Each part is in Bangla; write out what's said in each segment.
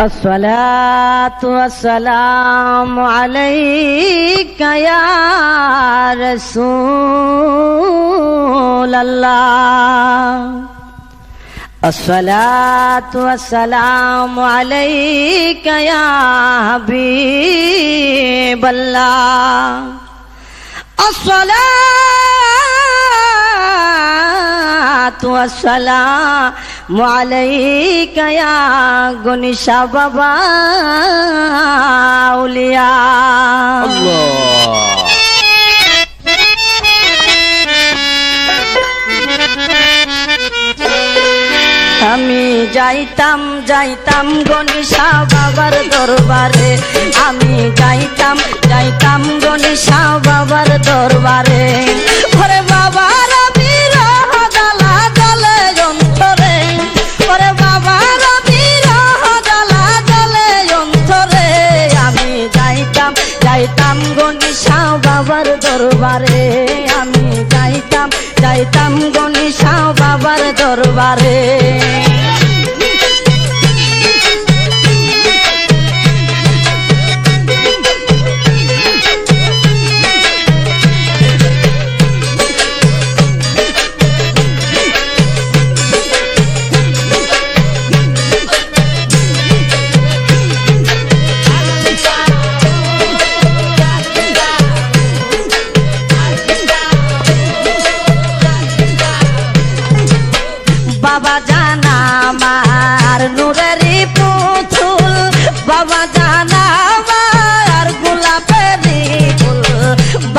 الصلاة والسلام عليك يا رسول الله. الصلاة والسلام عليك يا حبيب الله. الصلاة والسلام মালাইকায়া গনিশা বাবা উলিয়া। আমি যাইতাম যাইতাম গণেশা বাবার দরবারে। আমি যাইতাম যাইতাম গণেশা বাবার দরবারে। ঘরে বাবার দরবারে।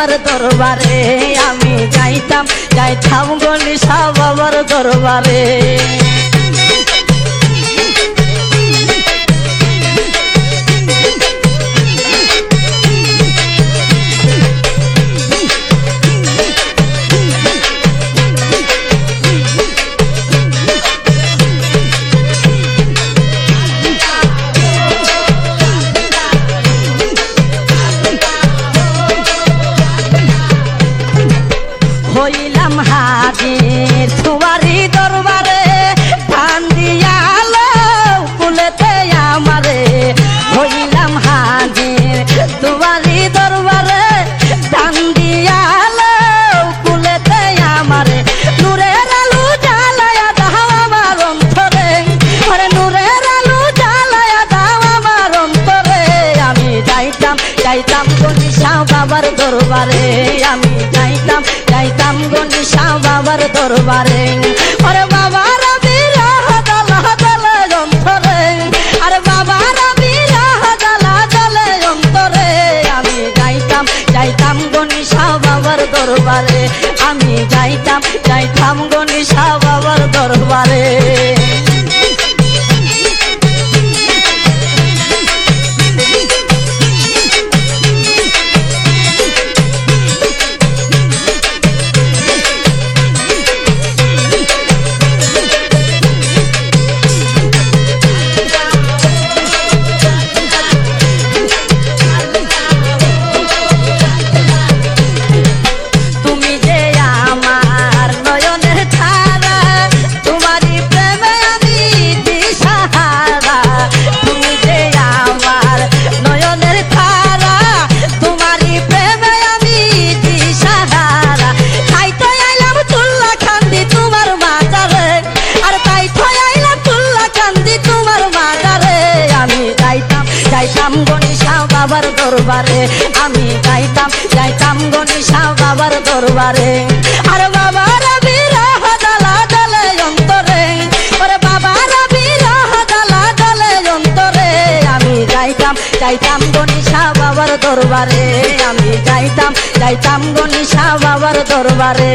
বাবার দরবারে আমি যাইতাম যাইতাম গলি সা বাবার দরবারে। হইলাম হাজির। তোমারি দরবারে ধান দিয়ালো কুলেতে আমারে। হইলাম হাজির। তোমারি দরবারে ধান দিয়ালো কুলেতে আমারে। নূরের আলু জ্বালায়া দাও আমার অন্তরে। আরে নূরের আলু জ্বালায়া দাও আমার অন্তরে। আমি যাইতাম বাবার দরবারে। আমি যাইতাম যাইতাম গণিশা বাবার দরবারে। আরে বাবা, রবি জ্বালা জ্বলে অন্তরে। আরে বাবা, রবি জ্বালা জ্বলে অন্তরে। আমি যাইতাম যাইতাম গণিশা বাবার দরবারে। আমি যাইতাম যাইতাম গণিশা বাবার দরবারে। যাইতাম গণিশা বাবার দরবারে। আমি যাইতাম যাইতাম গণিশা বাবার দরবারে। আর বাবার যাইতাম যাইতাম গণিশা বাবার দরবারে। আমি যাইতাম যাইতাম গনিশা বাবার দরবারে।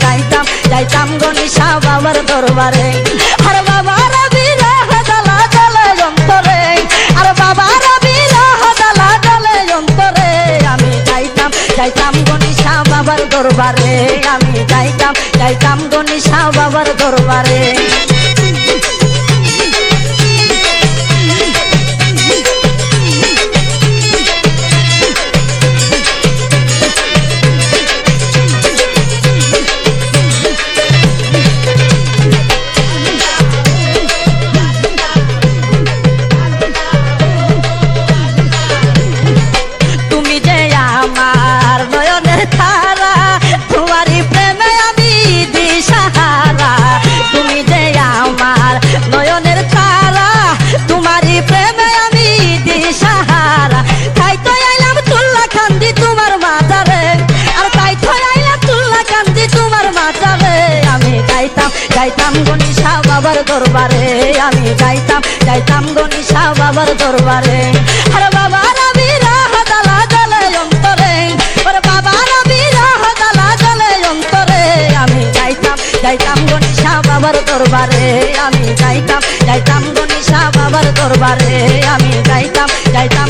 আমি যাইতাম যাইতাম গনিশা বাবার দরবারে। আর জ্বলে অন্তরে। আমি বাবার দরবারে। আমি যাইতাম যাইতাম গনিশা বাবার দরবারে। দরবারে, আমি যাইতাম যাইতাম গনিশা বাবার দরবারে। আর অন্তরে আমি যাইতাম গনিশা বাবার দরবারে, আমি যাইতাম যাইতাম গনিশা বাবার দরবারে। আমি যাইতাম যাইতাম